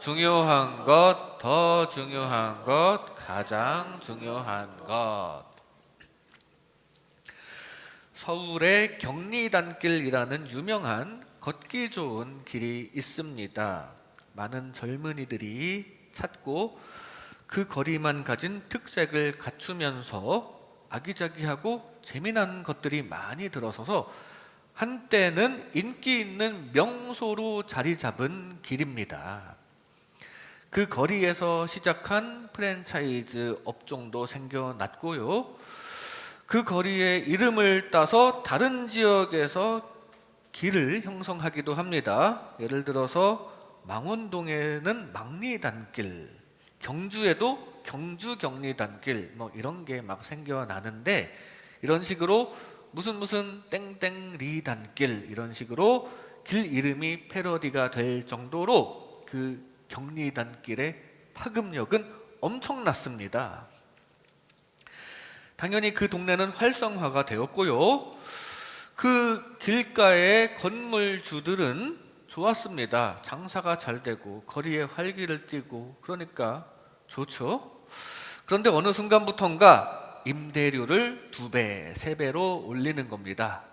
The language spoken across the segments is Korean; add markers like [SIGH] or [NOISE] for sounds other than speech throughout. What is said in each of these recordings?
중요한 것, 더 중요한 것, 가장 중요한 것. 서울의 경리단길이라는 유명한 걷기 좋은 길이 있습니다. 많은 젊은이들이 찾고 그 거리만 가진 특색을 갖추면서 아기자기하고 재미난 것들이 많이 들어서서 한때는 인기 있는 명소로 자리 잡은 길입니다. 그 거리에서 시작한 프랜차이즈 업종도 생겨났고요. 그 거리의 이름을 따서 다른 지역에서 길을 형성하기도 합니다. 예를 들어서 망원동에는 망리단길, 경주에도 경주 경리단길 뭐 이런 게 막 생겨나는데 이런 식으로 무슨 무슨 땡땡 리단길 이런 식으로 길 이름이 패러디가 될 정도로 그 경리단길의 파급력은 엄청났습니다. 당연히 그 동네는 활성화가 되었고요. 그 길가의 건물주들은 좋았습니다. 장사가 잘 되고 거리에 활기를 띠고 그러니까 좋죠. 그런데 어느 순간부턴가 임대료를 두 배, 세 배로 올리는 겁니다.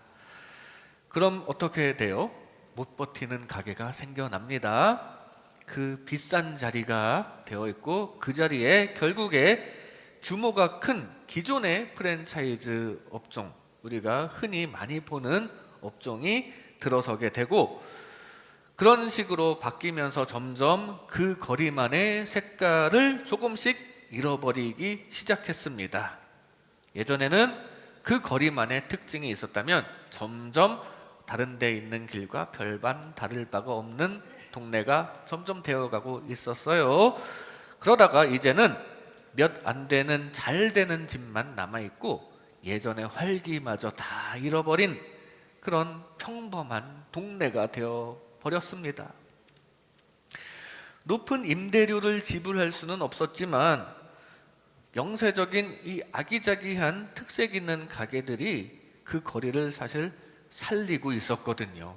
그럼 어떻게 돼요? 못 버티는 가게가 생겨납니다. 그 비싼 자리가 되어 있고 그 자리에 결국에 규모가 큰 기존의 프랜차이즈 업종 우리가 흔히 많이 보는 업종이 들어서게 되고 그런 식으로 바뀌면서 점점 그 거리만의 색깔을 조금씩 잃어버리기 시작했습니다. 예전에는 그 거리만의 특징이 있었다면 점점 다른 데 있는 길과 별반 다를 바가 없는 동네가 점점 되어가고 있었어요. 그러다가 이제는 몇 안 되는 잘 되는 집만 남아 있고 예전의 활기마저 다 잃어버린 그런 평범한 동네가 되어 버렸습니다. 높은 임대료를 지불할 수는 없었지만 영세적인 이 아기자기한 특색 있는 가게들이 그 거리를 사실 살리고 있었거든요.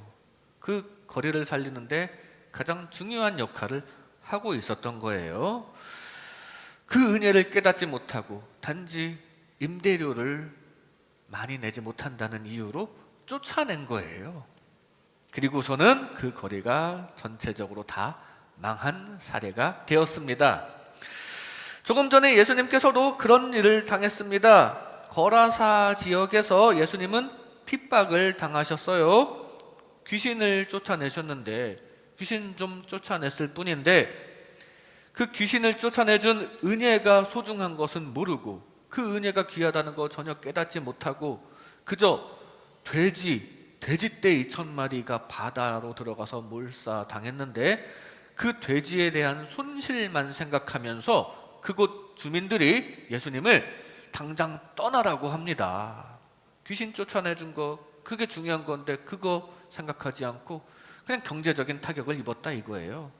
그 거리를 살리는데 가장 중요한 역할을 하고 있었던 거예요. 그 은혜를 깨닫지 못하고 단지 임대료를 많이 내지 못한다는 이유로 쫓아낸 거예요. 그리고서는 그 거리가 전체적으로 다 망한 사례가 되었습니다. 조금 전에 예수님께서도 그런 일을 당했습니다. 거라사 지역에서 예수님은 핍박을 당하셨어요. 귀신을 쫓아내셨는데 귀신 좀 쫓아냈을 뿐인데 그 귀신을 쫓아내준 은혜가 소중한 것은 모르고 그 은혜가 귀하다는 거 전혀 깨닫지 못하고 그저 돼지 돼지떼 2천 마리가 바다로 들어가서 몰사 당했는데 그 돼지에 대한 손실만 생각하면서 그곳 주민들이 예수님을 당장 떠나라고 합니다. 귀신 쫓아내준 거 그게 중요한 건데 그거 생각하지 않고 그냥 경제적인 타격을 입었다 이거예요.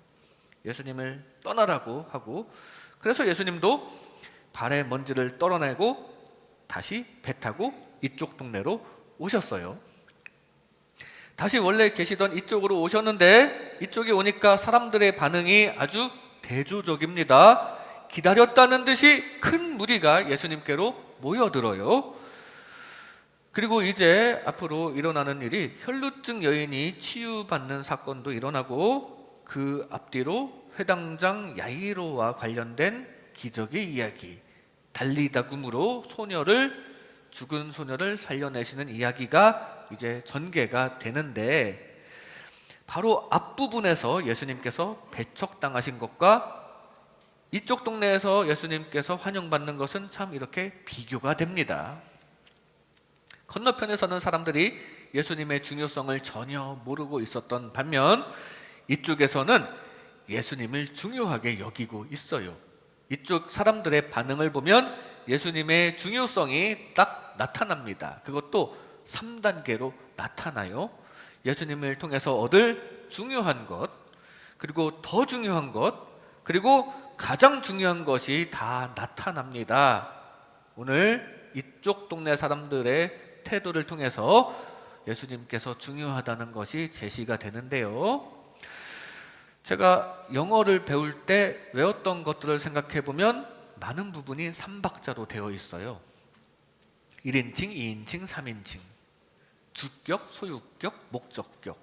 예수님을 떠나라고 하고 그래서 예수님도 발의 먼지를 떨어내고 다시 배 타고 이쪽 동네로 오셨어요. 다시 원래 계시던 이쪽으로 오셨는데 이쪽에 오니까 사람들의 반응이 아주 대조적입니다. 기다렸다는 듯이 큰 무리가 예수님께로 모여들어요. 그리고 이제 앞으로 일어나는 일이 혈루증 여인이 치유받는 사건도 일어나고 그 앞뒤로 회당장 야이로와 관련된 기적의 이야기, 달리다굼으로 소녀를 죽은 소녀를 살려내시는 이야기가 이제 전개가 되는데 바로 앞부분에서 예수님께서 배척당하신 것과 이쪽 동네에서 예수님께서 환영받는 것은 참 이렇게 비교가 됩니다. 건너편에서는 사람들이 예수님의 중요성을 전혀 모르고 있었던 반면 이쪽에서는 예수님을 중요하게 여기고 있어요. 이쪽 사람들의 반응을 보면 예수님의 중요성이 딱 나타납니다. 그것도 3단계로 나타나요. 예수님을 통해서 얻을 중요한 것, 그리고 더 중요한 것, 그리고 가장 중요한 것이 다 나타납니다. 오늘 이쪽 동네 사람들의 태도를 통해서 예수님께서 중요하다는 것이 제시가 되는데요. 제가 영어를 배울 때 외웠던 것들을 생각해 보면 많은 부분이 삼박자로 되어 있어요. 1인칭, 2인칭, 3인칭. 주격, 소유격, 목적격.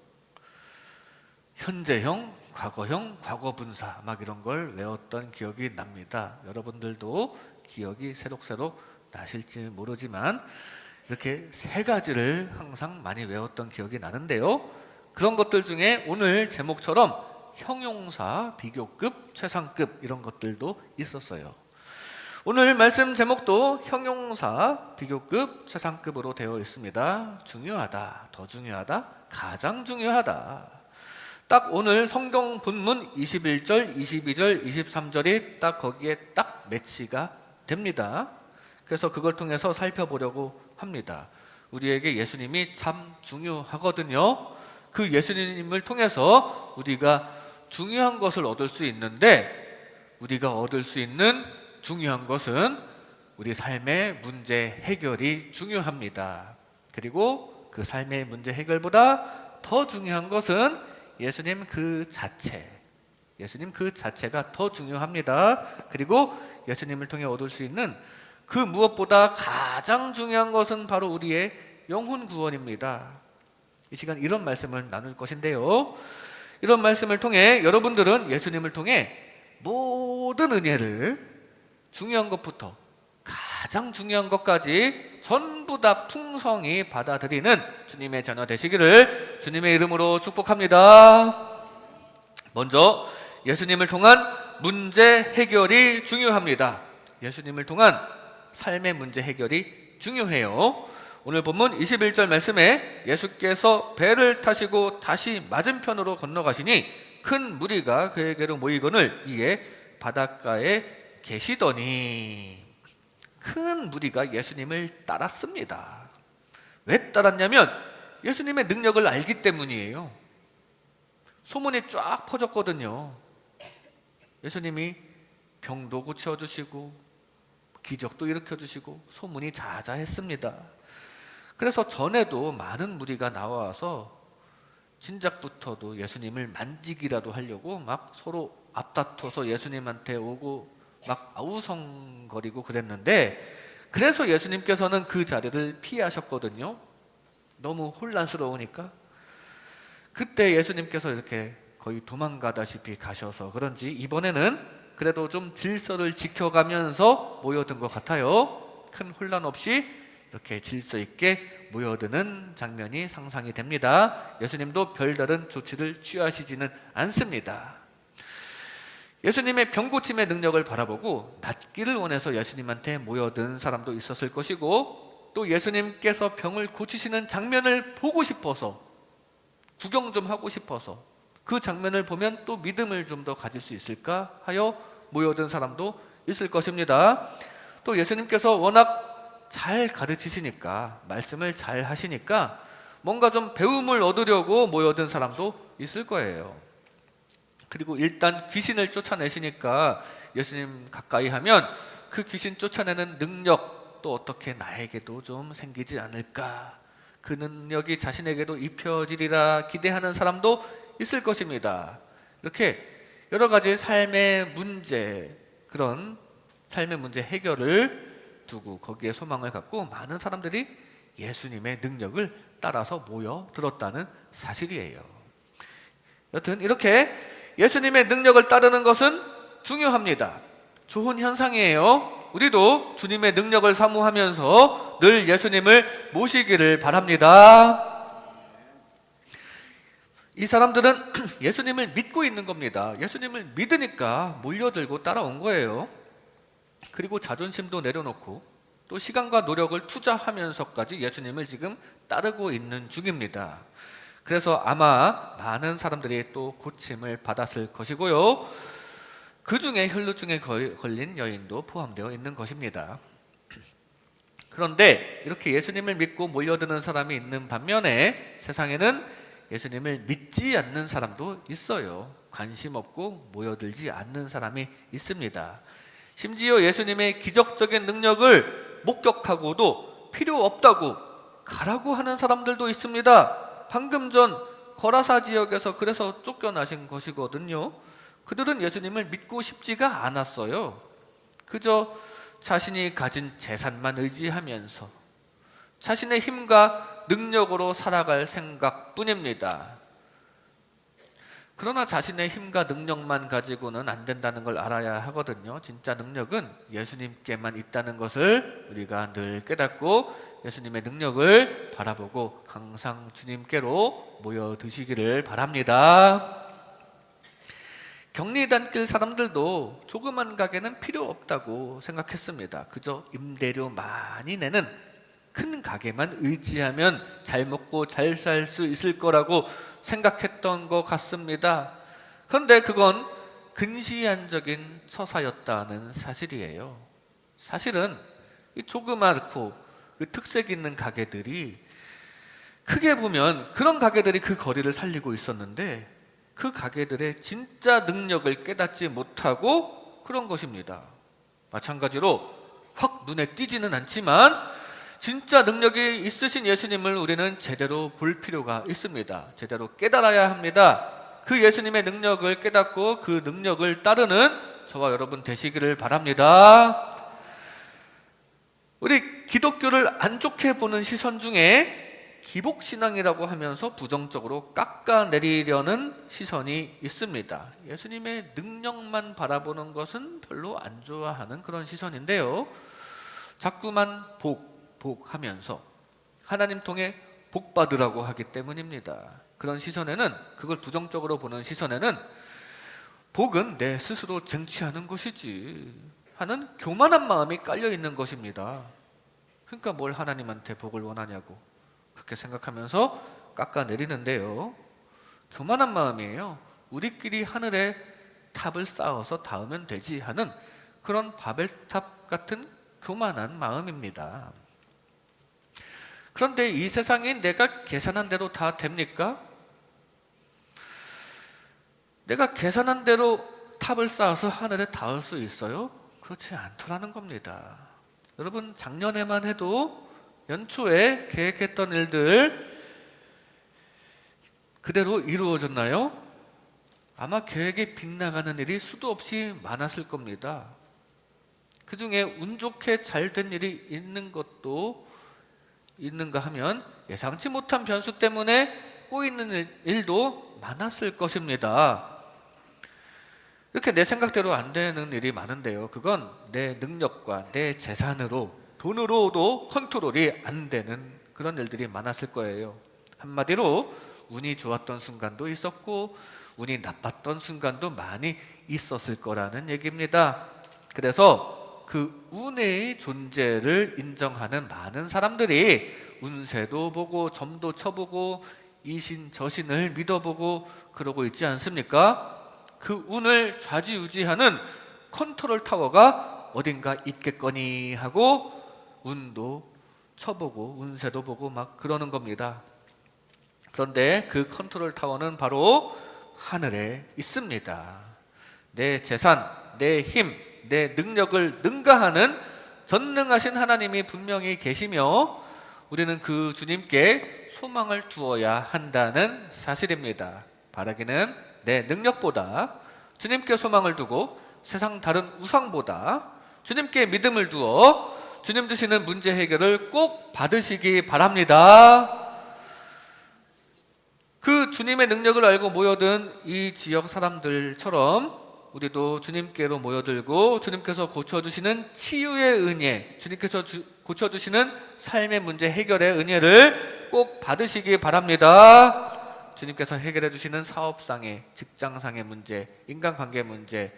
현재형, 과거형, 과거분사 막 이런 걸 외웠던 기억이 납니다. 여러분들도 기억이 새록새록 나실지 모르지만 이렇게 세 가지를 항상 많이 외웠던 기억이 나는데요. 그런 것들 중에 오늘 제목처럼 형용사, 비교급, 최상급 이런 것들도 있었어요. 오늘 말씀 제목도 형용사, 비교급, 최상급으로 되어 있습니다. 중요하다, 더 중요하다, 가장 중요하다. 딱 오늘 성경 본문 21절, 22절, 23절이 딱 거기에 딱 매치가 됩니다. 그래서 그걸 통해서 살펴보려고 합니다. 우리에게 예수님이 참 중요하거든요. 그 예수님을 통해서 우리가 중요한 것을 얻을 수 있는데 우리가 얻을 수 있는 중요한 것은 우리 삶의 문제 해결이 중요합니다. 그리고 그 삶의 문제 해결보다 더 중요한 것은 예수님 그 자체, 예수님 그 자체가 더 중요합니다. 그리고 예수님을 통해 얻을 수 있는 그 무엇보다 가장 중요한 것은 바로 우리의 영혼 구원입니다. 이 시간 이런 말씀을 나눌 것인데요. 이런 말씀을 통해 여러분들은 예수님을 통해 모든 은혜를 중요한 것부터 가장 중요한 것까지 전부 다 풍성히 받아들이는 주님의 자녀 되시기를 주님의 이름으로 축복합니다. 먼저 예수님을 통한 문제 해결이 중요합니다. 예수님을 통한 삶의 문제 해결이 중요해요. 오늘 본문 21절 말씀에 예수께서 배를 타시고 다시 맞은편으로 건너가시니 큰 무리가 그에게로 모이거늘 이에 바닷가에 계시더니 큰 무리가 예수님을 따랐습니다. 왜 따랐냐면 예수님의 능력을 알기 때문이에요. 소문이 쫙 퍼졌거든요. 예수님이 병도 고쳐주시고 기적도 일으켜 주시고 소문이 자자했습니다. 그래서 전에도 많은 무리가 나와서 진작부터도 예수님을 만지기라도 하려고 막 서로 앞다퉈서 예수님한테 오고 막 아우성거리고 그랬는데 그래서 예수님께서는 그 자리를 피하셨거든요. 너무 혼란스러우니까 그때 예수님께서 이렇게 거의 도망가다시피 가셔서 그런지 이번에는 그래도 좀 질서를 지켜가면서 모여든 것 같아요. 큰 혼란 없이 이렇게 질서 있게 모여드는 장면이 상상이 됩니다. 예수님도 별다른 조치를 취하시지는 않습니다. 예수님의 병고침의 능력을 바라보고 낫기를 원해서 예수님한테 모여든 사람도 있었을 것이고 또 예수님께서 병을 고치시는 장면을 보고 싶어서 구경 좀 하고 싶어서 그 장면을 보면 또 믿음을 좀 더 가질 수 있을까 하여 모여든 사람도 있을 것입니다. 또 예수님께서 워낙 잘 가르치시니까 말씀을 잘 하시니까 뭔가 좀 배움을 얻으려고 모여든 사람도 있을 거예요. 그리고 일단 귀신을 쫓아내시니까 예수님 가까이 하면 그 귀신 쫓아내는 능력 또 어떻게 나에게도 좀 생기지 않을까 그 능력이 자신에게도 입혀지리라 기대하는 사람도 있을 것입니다. 이렇게 여러 가지 삶의 문제 그런 삶의 문제 해결을 두고 거기에 소망을 갖고 많은 사람들이 예수님의 능력을 따라서 모여 들었다는 사실이에요. 여튼 이렇게 예수님의 능력을 따르는 것은 중요합니다. 좋은 현상이에요. 우리도 주님의 능력을 사모하면서 늘 예수님을 모시기를 바랍니다. 이 사람들은 [CLEARS THROAT] 예수님을 믿고 있는 겁니다. 예수님을 믿으니까 몰려들고 따라온 거예요. 그리고 자존심도 내려놓고 또 시간과 노력을 투자하면서까지 예수님을 지금 따르고 있는 중입니다. 그래서 아마 많은 사람들이 또 고침을 받았을 것이고요. 그 중에 혈루증에 걸린 여인도 포함되어 있는 것입니다. [CLEARS THROAT] 그런데 이렇게 예수님을 믿고 몰려드는 사람이 있는 반면에 세상에는 예수님을 믿지 않는 사람도 있어요. 관심 없고 모여들지 않는 사람이 있습니다. 심지어 예수님의 기적적인 능력을 목격하고도 필요 없다고 가라고 하는 사람들도 있습니다. 방금 전 거라사 지역에서 그래서 쫓겨나신 것이거든요. 그들은 예수님을 믿고 싶지가 않았어요. 그저 자신이 가진 재산만 의지하면서 자신의 힘과 능력으로 살아갈 생각뿐입니다. 그러나 자신의 힘과 능력만 가지고는 안 된다는 걸 알아야 하거든요. 진짜 능력은 예수님께만 있다는 것을 우리가 늘 깨닫고 예수님의 능력을 바라보고 항상 주님께로 모여 드시기를 바랍니다. 격리단길 사람들도 조그만 가게는 필요 없다고 생각했습니다. 그저 임대료 많이 내는 큰 가게만 의지하면 잘 먹고 잘 살 수 있을 거라고 생각했던 것 같습니다. 그런데 그건 근시안적인 처사였다는 사실이에요. 사실은 이 조그맣고 그 특색 있는 가게들이 크게 보면 그런 가게들이 그 거리를 살리고 있었는데 그 가게들의 진짜 능력을 깨닫지 못하고 그런 것입니다. 마찬가지로 확 눈에 띄지는 않지만 진짜 능력이 있으신 예수님을 우리는 제대로 볼 필요가 있습니다. 제대로 깨달아야 합니다. 그 예수님의 능력을 깨닫고 그 능력을 따르는 저와 여러분 되시기를 바랍니다. 우리 기독교를 안 좋게 보는 시선 중에 기복신앙이라고 하면서 부정적으로 깎아내리려는 시선이 있습니다. 예수님의 능력만 바라보는 것은 별로 안 좋아하는 그런 시선인데요. 자꾸만 복, 복 하면서 하나님 통해 복 받으라고 하기 때문입니다. 그런 시선에는 그걸 부정적으로 보는 시선에는 복은 내 스스로 쟁취하는 것이지 하는 교만한 마음이 깔려 있는 것입니다. 그러니까 뭘 하나님한테 복을 원하냐고 그렇게 생각하면서 깎아내리는데요. 교만한 마음이에요. 우리끼리 하늘에 탑을 쌓아서 닿으면 되지 하는 그런 바벨탑 같은 교만한 마음입니다. 그런데 이 세상이 내가 계산한 대로 다 됩니까? 내가 계산한 대로 탑을 쌓아서 하늘에 닿을 수 있어요? 그렇지 않더라는 겁니다. 여러분 작년에만 해도 연초에 계획했던 일들 그대로 이루어졌나요? 아마 계획에 빗나가는 일이 수도 없이 많았을 겁니다. 그 중에 운 좋게 잘 된 일이 있는 것도 있는가 하면 예상치 못한 변수 때문에 꼬이는 일- 일도 많았을 것입니다. 이렇게 내 생각대로 안 되는 일이 많은데요. 그건 내 능력과 내 재산으로 돈으로도 컨트롤이 안 되는 그런 일들이 많았을 거예요. 한마디로 운이 좋았던 순간도 있었고 운이 나빴던 순간도 많이 있었을 거라는 얘기입니다. 그래서 그 운의 존재를 인정하는 많은 사람들이 운세도 보고 점도 쳐보고 이신 저신을 믿어보고 그러고 있지 않습니까? 그 운을 좌지우지하는 컨트롤 타워가 어딘가 있겠거니 하고 운도 쳐보고 운세도 보고 막 그러는 겁니다. 그런데 그 컨트롤 타워는 바로 하늘에 있습니다. 내 재산, 내 힘, 내 능력을 능가하는 전능하신 하나님이 분명히 계시며 우리는 그 주님께 소망을 두어야 한다는 사실입니다. 바라기는 내 능력보다 주님께 소망을 두고 세상 다른 우상보다 주님께 믿음을 두어 주님 주시는 문제 해결을 꼭 받으시기 바랍니다. 그 주님의 능력을 알고 모여든 이 지역 사람들처럼 우리도 주님께로 모여들고 주님께서 고쳐주시는 치유의 은혜, 주님께서 주- 고쳐주시는 삶의 문제 해결의 은혜를 꼭 받으시기 바랍니다. 주님께서 해결해 주시는 사업상의, 직장상의 문제, 인간관계 문제,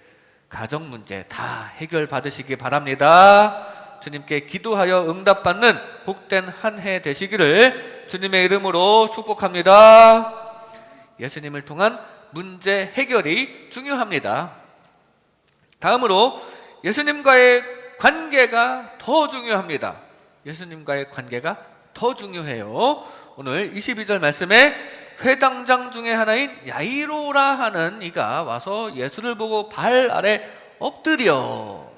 가정 문제 다 해결 받으시기 바랍니다. 주님께 기도하여 응답받는 복된 한 해 되시기를 주님의 이름으로 축복합니다. 예수님을 통한 문제 해결이 중요합니다. 다음으로 예수님과의 관계가 더 중요합니다. 예수님과의 관계가 더 중요해요. 오늘 22절 말씀에 회당장 중에 하나인 야이로라 하는 이가 와서 예수를 보고 발 아래 엎드려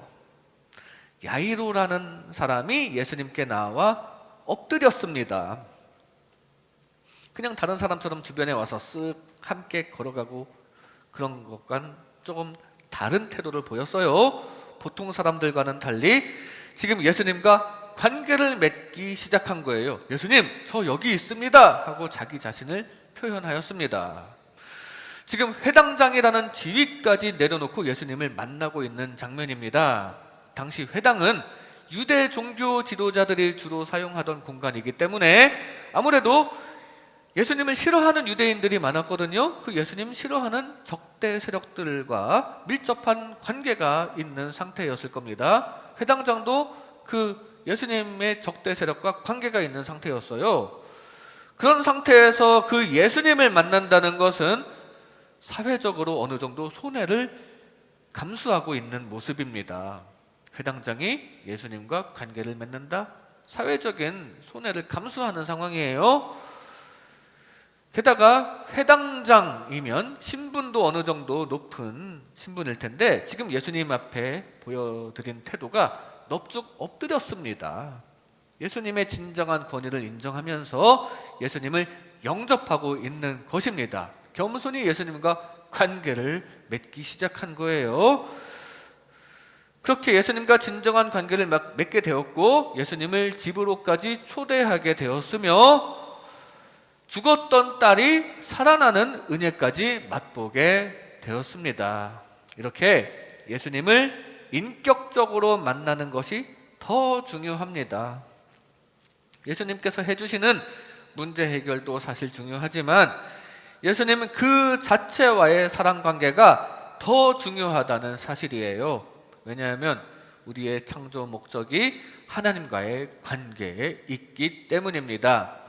야이로라는 사람이 예수님께 나와 엎드렸습니다. 그냥 다른 사람처럼 주변에 와서 쓱 함께 걸어가고 그런 것과는 조금 다른 태도를 보였어요. 보통 사람들과는 달리 지금 예수님과 관계를 맺기 시작한 거예요. 예수님, 저 여기 있습니다. 하고 자기 자신을 표현하였습니다. 지금 회당장이라는 지위까지 내려놓고 예수님을 만나고 있는 장면입니다. 당시 회당은 유대 종교 지도자들이 주로 사용하던 공간이기 때문에 아무래도 예수님을 싫어하는 유대인들이 많았거든요. 그 예수님 싫어하는 적대 세력들과 밀접한 관계가 있는 상태였을 겁니다. 회당장도 그 예수님의 적대 세력과 관계가 있는 상태였어요. 그런 상태에서 그 예수님을 만난다는 것은 사회적으로 어느 정도 손해를 감수하고 있는 모습입니다. 회당장이 예수님과 관계를 맺는다? 사회적인 손해를 감수하는 상황이에요. 게다가 회당장이면 신분도 어느 정도 높은 신분일 텐데 지금 예수님 앞에 보여드린 태도가 넙죽 엎드렸습니다. 예수님의 진정한 권위를 인정하면서 예수님을 영접하고 있는 것입니다. 겸손히 예수님과 관계를 맺기 시작한 거예요. 그렇게 예수님과 진정한 관계를 막- 맺게 되었고 예수님을 집으로까지 초대하게 되었으며 죽었던 딸이 살아나는 은혜까지 맛보게 되었습니다. 이렇게 예수님을 인격적으로 만나는 것이 더 중요합니다. 예수님께서 해주시는 문제 해결도 사실 중요하지만 예수님은 그 자체와의 사랑 관계가 더 중요하다는 사실이에요. 왜냐하면 우리의 창조 목적이 하나님과의 관계에 있기 때문입니다.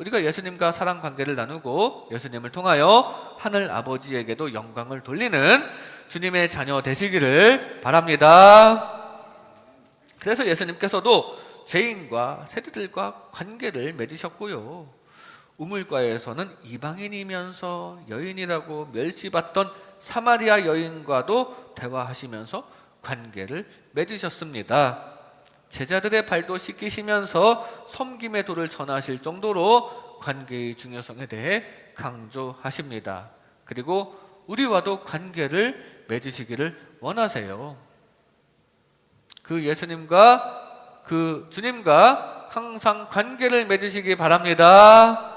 우리가 예수님과 사랑 관계를 나누고 예수님을 통하여 하늘 아버지에게도 영광을 돌리는 주님의 자녀 되시기를 바랍니다. 그래서 예수님께서도 죄인과 세대들과 관계를 맺으셨고요. 우물가에서는 이방인이면서 여인이라고 멸시받던 사마리아 여인과도 대화하시면서 관계를 맺으셨습니다. 제자들의 발도 씻기시면서 섬김의 도를 전하실 정도로 관계의 중요성에 대해 강조하십니다. 그리고 우리와도 관계를 맺으시기를 원하세요. 그 예수님과 그 주님과 항상 관계를 맺으시기 바랍니다.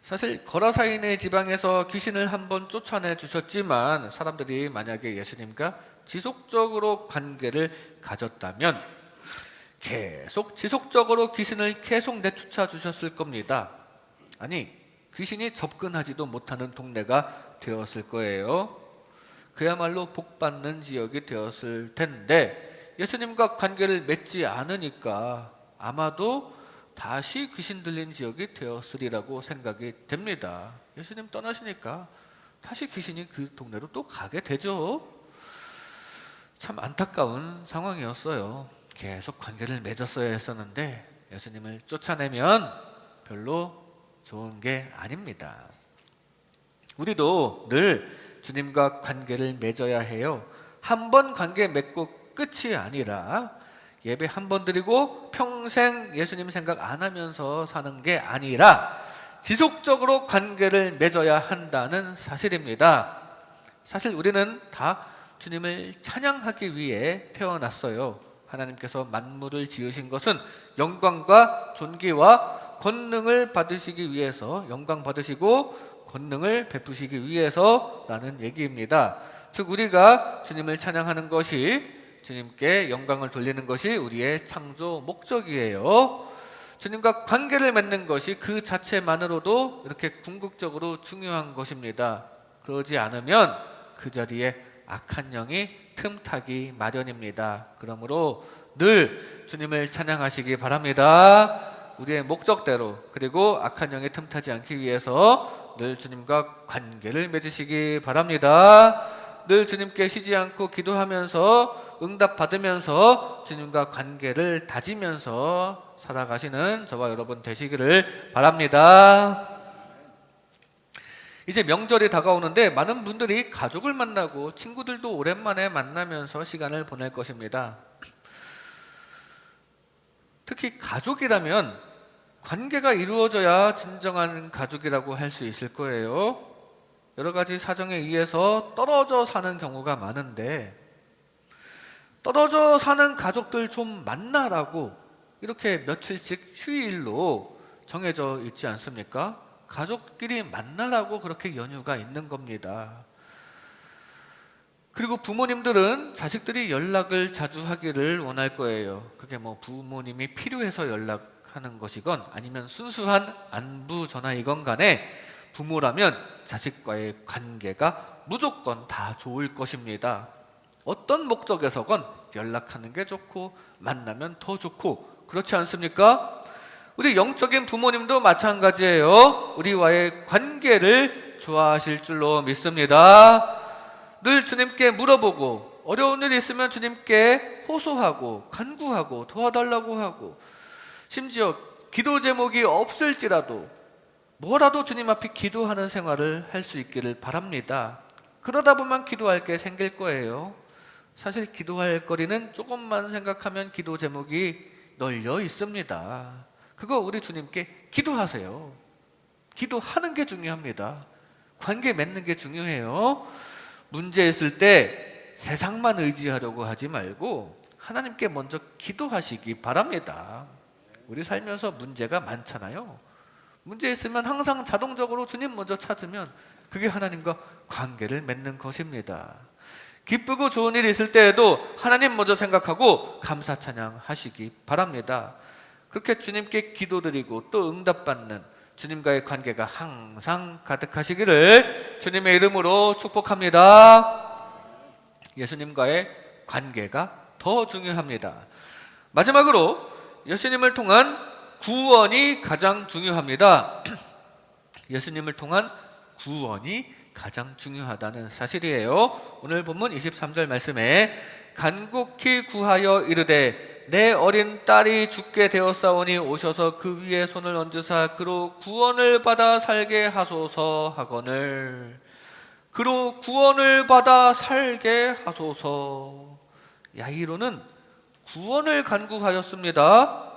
사실 거라사인의 지방에서 귀신을 한번 쫓아내 주셨지만 사람들이 만약에 예수님과 지속적으로 관계를 가졌다면 계속 지속적으로 귀신을 계속 내쫓아 주셨을 겁니다. 아니 귀신이 접근하지도 못하는 동네가 되었을 거예요. 그야말로 복받는 지역이 되었을 텐데 예수님과 관계를 맺지 않으니까 아마도 다시 귀신 들린 지역이 되었으리라고 생각이 됩니다. 예수님 떠나시니까 다시 귀신이 그 동네로 또 가게 되죠. 참 안타까운 상황이었어요. 계속 관계를 맺었어야 했었는데 예수님을 쫓아내면 별로 좋은 게 아닙니다. 우리도 늘 주님과 관계를 맺어야 해요. 한 번 관계 맺고 끝이 아니라 예배 한 번 드리고 평생 예수님 생각 안 하면서 사는 게 아니라 지속적으로 관계를 맺어야 한다는 사실입니다. 사실 우리는 다 주님을 찬양하기 위해 태어났어요. 하나님께서 만물을 지으신 것은 영광과 존귀와 권능을 받으시기 위해서 영광 받으시고 권능을 베푸시기 위해서라는 얘기입니다. 즉 우리가 주님을 찬양하는 것이 주님께 영광을 돌리는 것이 우리의 창조 목적이에요. 주님과 관계를 맺는 것이 그 자체만으로도 이렇게 궁극적으로 중요한 것입니다. 그러지 않으면 그 자리에 악한 영이 틈타기 마련입니다. 그러므로 늘 주님을 찬양하시기 바랍니다. 우리의 목적대로 그리고 악한 영이 틈타지 않기 위해서 늘 주님과 관계를 맺으시기 바랍니다. 늘 주님께 쉬지 않고 기도하면서 응답 받으면서 주님과 관계를 다지면서 살아가시는 저와 여러분 되시기를 바랍니다. 이제 명절이 다가오는데 많은 분들이 가족을 만나고 친구들도 오랜만에 만나면서 시간을 보낼 것입니다. 특히 가족이라면 관계가 이루어져야 진정한 가족이라고 할 수 있을 거예요. 여러 가지 사정에 의해서 떨어져 사는 경우가 많은데 떨어져 사는 가족들 좀 만나라고 이렇게 며칠씩 휴일로 정해져 있지 않습니까? 가족끼리 만나라고 그렇게 연휴가 있는 겁니다. 그리고 부모님들은 자식들이 연락을 자주 하기를 원할 거예요. 그게 뭐 부모님이 필요해서 연락하는 것이건 아니면 순수한 안부 전화이건 간에 부모라면 자식과의 관계가 무조건 다 좋을 것입니다. 어떤 목적에서건 연락하는 게 좋고 만나면 더 좋고 그렇지 않습니까? 우리 영적인 부모님도 마찬가지예요. 우리와의 관계를 좋아하실 줄로 믿습니다. 늘 주님께 물어보고 어려운 일 있으면 주님께 호소하고 간구하고 도와달라고 하고 심지어 기도 제목이 없을지라도 뭐라도 주님 앞에 기도하는 생활을 할 수 있기를 바랍니다. 그러다 보면 기도할 게 생길 거예요. 사실 기도할 거리는 조금만 생각하면 기도 제목이 널려 있습니다. 그거 우리 주님께 기도하세요. 기도하는 게 중요합니다. 관계 맺는 게 중요해요. 문제 있을 때 세상만 의지하려고 하지 말고 하나님께 먼저 기도하시기 바랍니다. 우리 살면서 문제가 많잖아요. 문제 있으면 항상 자동적으로 주님 먼저 찾으면 그게 하나님과 관계를 맺는 것입니다. 기쁘고 좋은 일이 있을 때에도 하나님 먼저 생각하고 감사 찬양 하시기 바랍니다. 그렇게 주님께 기도드리고 또 응답받는 주님과의 관계가 항상 가득하시기를 주님의 이름으로 축복합니다. 예수님과의 관계가 더 중요합니다. 마지막으로 예수님을 통한 구원이 가장 중요합니다. [CLEARS THROAT] 예수님을 통한 구원이 가장 중요하다는 사실이에요. 오늘 본문 23절 말씀에 간곡히 구하여 이르되 내 어린 딸이 죽게 되었사오니 오셔서 그 위에 손을 얹으사 그로 구원을 받아 살게 하소서 하거늘 그로 구원을 받아 살게 하소서 야이로는 구원을 간구하였습니다.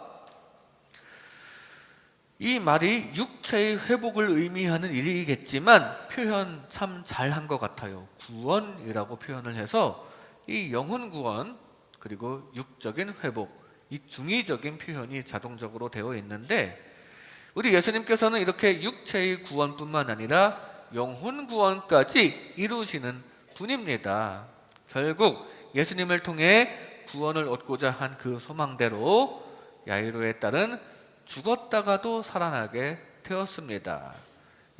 이 말이 육체의 회복을 의미하는 일이겠지만 표현 참 잘한 것 같아요. 구원이라고 표현을 해서 이 영혼 구원 그리고 육적인 회복 이 중의적인 표현이 자동적으로 되어 있는데 우리 예수님께서는 이렇게 육체의 구원뿐만 아니라 영혼 구원까지 이루시는 분입니다. 결국 예수님을 통해 구원을 얻고자 한 그 소망대로 야이로의 딸은 죽었다가도 살아나게 되었습니다.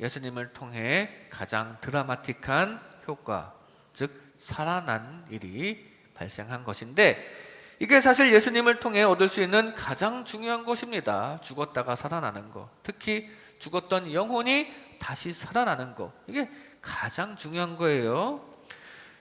예수님을 통해 가장 드라마틱한 효과, 즉 살아난 일이 발생한 것인데 이게 사실 예수님을 통해 얻을 수 있는 가장 중요한 것입니다. 죽었다가 살아나는 것. 특히 죽었던 영혼이 다시 살아나는 것. 이게 가장 중요한 거예요.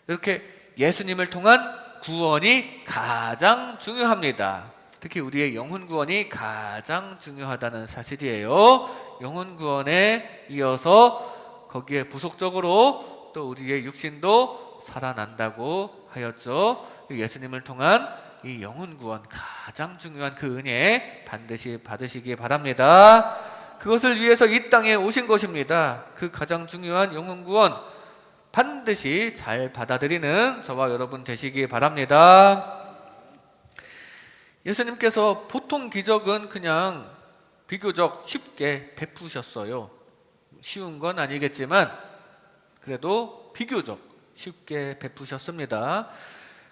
이렇게 예수님을 통한 구원이 가장 중요합니다. 특히 우리의 영혼 구원이 가장 중요하다는 사실이에요. 영혼 구원에 이어서 거기에 부속적으로 또 우리의 육신도 살아난다고 하였죠. 예수님을 통한 이 영혼 구원 가장 중요한 그 은혜 반드시 받으시기 바랍니다. 그것을 위해서 이 땅에 오신 것입니다. 그 가장 중요한 영혼 구원 반드시 잘 받아들이는 저와 여러분 되시기 바랍니다. 예수님께서 보통 기적은 그냥 비교적 쉽게 베푸셨어요. 쉬운 건 아니겠지만 그래도 비교적 쉽게 베푸셨습니다.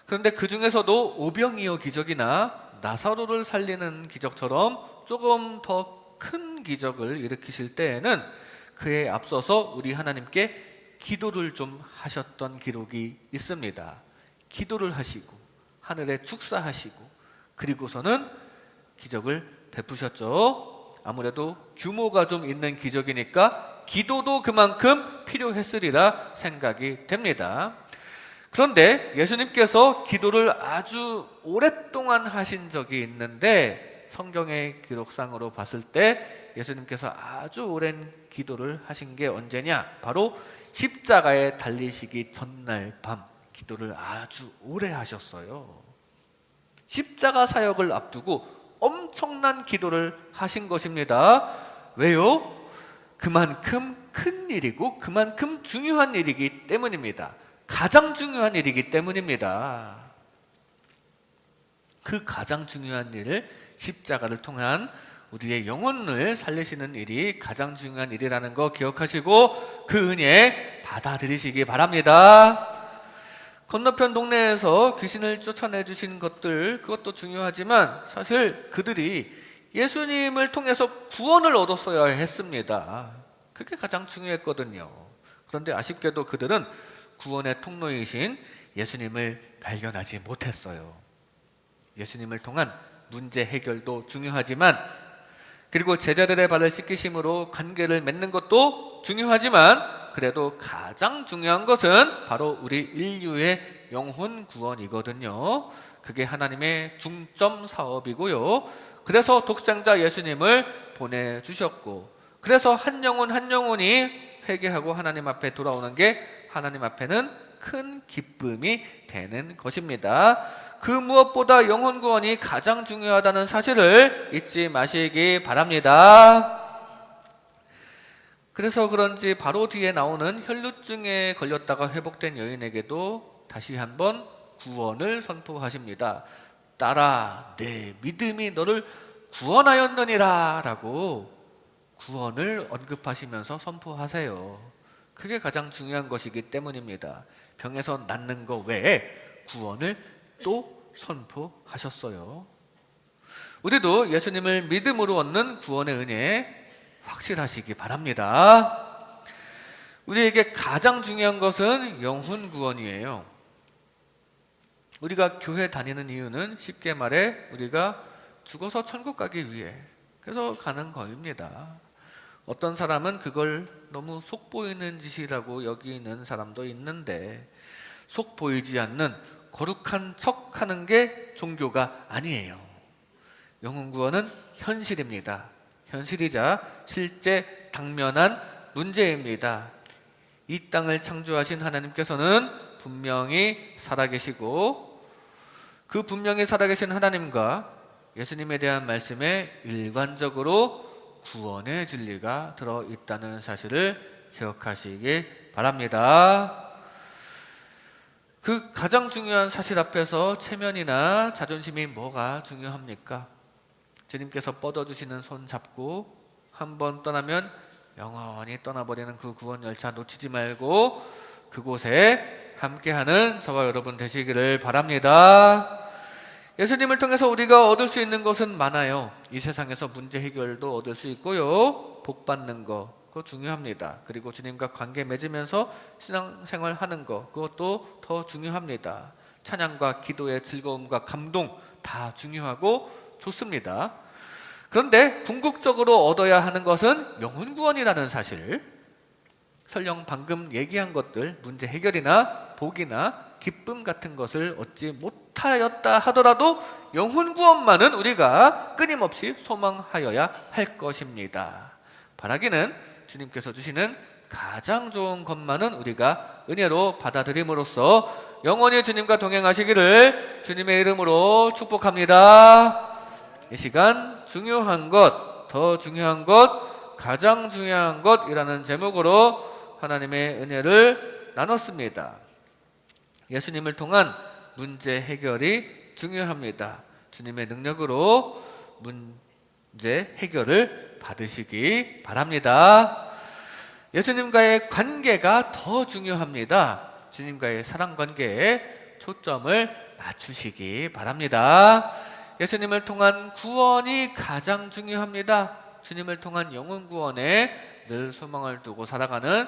그런데 그 중에서도 오병이어 기적이나 나사로를 살리는 기적처럼 조금 더 큰 기적을 일으키실 때에는 그에 앞서서 우리 하나님께 기도를 좀 하셨던 기록이 있습니다. 기도를 하시고 하늘에 축사하시고 그리고서는 기적을 베푸셨죠. 아무래도 규모가 좀 있는 기적이니까 기도도 그만큼 필요했으리라 생각이 됩니다. 그런데 예수님께서 기도를 아주 오랫동안 하신 적이 있는데 성경의 기록상으로 봤을 때 예수님께서 아주 오랜 기도를 하신 게 언제냐? 바로 십자가에 달리시기 전날 밤 기도를 아주 오래 하셨어요. 십자가 사역을 앞두고 엄청난 기도를 하신 것입니다. 왜요? 그만큼 큰 일이고 그만큼 중요한 일이기 때문입니다. 가장 중요한 일이기 때문입니다. 그 가장 중요한 일을 십자가를 통한 우리의 영혼을 살리시는 일이 가장 중요한 일이라는 거 기억하시고 그 은혜 받아들이시기 바랍니다. 건너편 동네에서 귀신을 쫓아내 주신 것들 그것도 중요하지만 사실 그들이 예수님을 통해서 구원을 얻었어야 했습니다. 그게 가장 중요했거든요. 그런데 아쉽게도 그들은 구원의 통로이신 예수님을 발견하지 못했어요. 예수님을 통한 문제 해결도 중요하지만 그리고 제자들의 발을 씻기심으로 관계를 맺는 것도 중요하지만 그래도 가장 중요한 것은 바로 우리 인류의 영혼 구원이거든요. 그게 하나님의 중점 사업이고요. 그래서 독생자 예수님을 보내주셨고, 그래서 한 영혼 한 영혼이 회개하고 하나님 앞에 돌아오는 게 하나님 앞에는 큰 기쁨이 되는 것입니다. 그 무엇보다 영혼 구원이 가장 중요하다는 사실을 잊지 마시기 바랍니다. 그래서 그런지 바로 뒤에 나오는 혈루증에 걸렸다가 회복된 여인에게도 다시 한번 구원을 선포하십니다. 딸아, 내 믿음이 너를 구원하였느니라 라고 구원을 언급하시면서 선포하세요. 그게 가장 중요한 것이기 때문입니다. 병에서 낫는 것 외에 구원을 또 선포하셨어요. 우리도 예수님을 믿음으로 얻는 구원의 은혜 확실하시기 바랍니다. 우리에게 가장 중요한 것은 영혼 구원이에요. 우리가 교회 다니는 이유는 쉽게 말해 우리가 죽어서 천국 가기 위해 그래서 가는 거입니다. 어떤 사람은 그걸 너무 속 보이는 짓이라고 여기는 사람도 있는데 속 보이지 않는 거룩한 척 하는 게 종교가 아니에요. 영혼 구원은 현실입니다. 현실이자 실제 당면한 문제입니다. 이 땅을 창조하신 하나님께서는 분명히 살아계시고 그 분명히 살아계신 하나님과 예수님에 대한 말씀에 일관적으로 구원의 진리가 들어 있다는 사실을 기억하시기 바랍니다. 그 가장 중요한 사실 앞에서 체면이나 자존심이 뭐가 중요합니까? 주님께서 뻗어주시는 손 잡고 한 번 떠나면 영원히 떠나버리는 그 구원 열차 놓치지 말고 그곳에 함께하는 저와 여러분 되시기를 바랍니다. 예수님을 통해서 우리가 얻을 수 있는 것은 많아요. 이 세상에서 문제 해결도 얻을 수 있고요. 복 받는 거 그거 중요합니다. 그리고 주님과 관계 맺으면서 신앙생활 하는 거 그것도 더 중요합니다. 찬양과 기도의 즐거움과 감동 다 중요하고 좋습니다. 그런데 궁극적으로 얻어야 하는 것은 영혼 구원이라는 사실. 설령 방금 얘기한 것들 문제 해결이나 복이나 기쁨 같은 것을 얻지 못하였다 하더라도 영혼 구원만은 우리가 끊임없이 소망하여야 할 것입니다. 바라기는 주님께서 주시는 가장 좋은 것만은 우리가 은혜로 받아들임으로써 영원히 주님과 동행하시기를 주님의 이름으로 축복합니다. 이 시간 중요한 것, 더 중요한 것, 가장 중요한 것이라는 제목으로 하나님의 은혜를 나눴습니다. 예수님을 통한 문제 해결이 중요합니다. 주님의 능력으로 문제 해결을 받으시기 바랍니다. 예수님과의 관계가 더 중요합니다. 주님과의 사랑 관계에 초점을 맞추시기 바랍니다. 예수님을 통한 구원이 가장 중요합니다. 주님을 통한 영혼 구원에 늘 소망을 두고 살아가는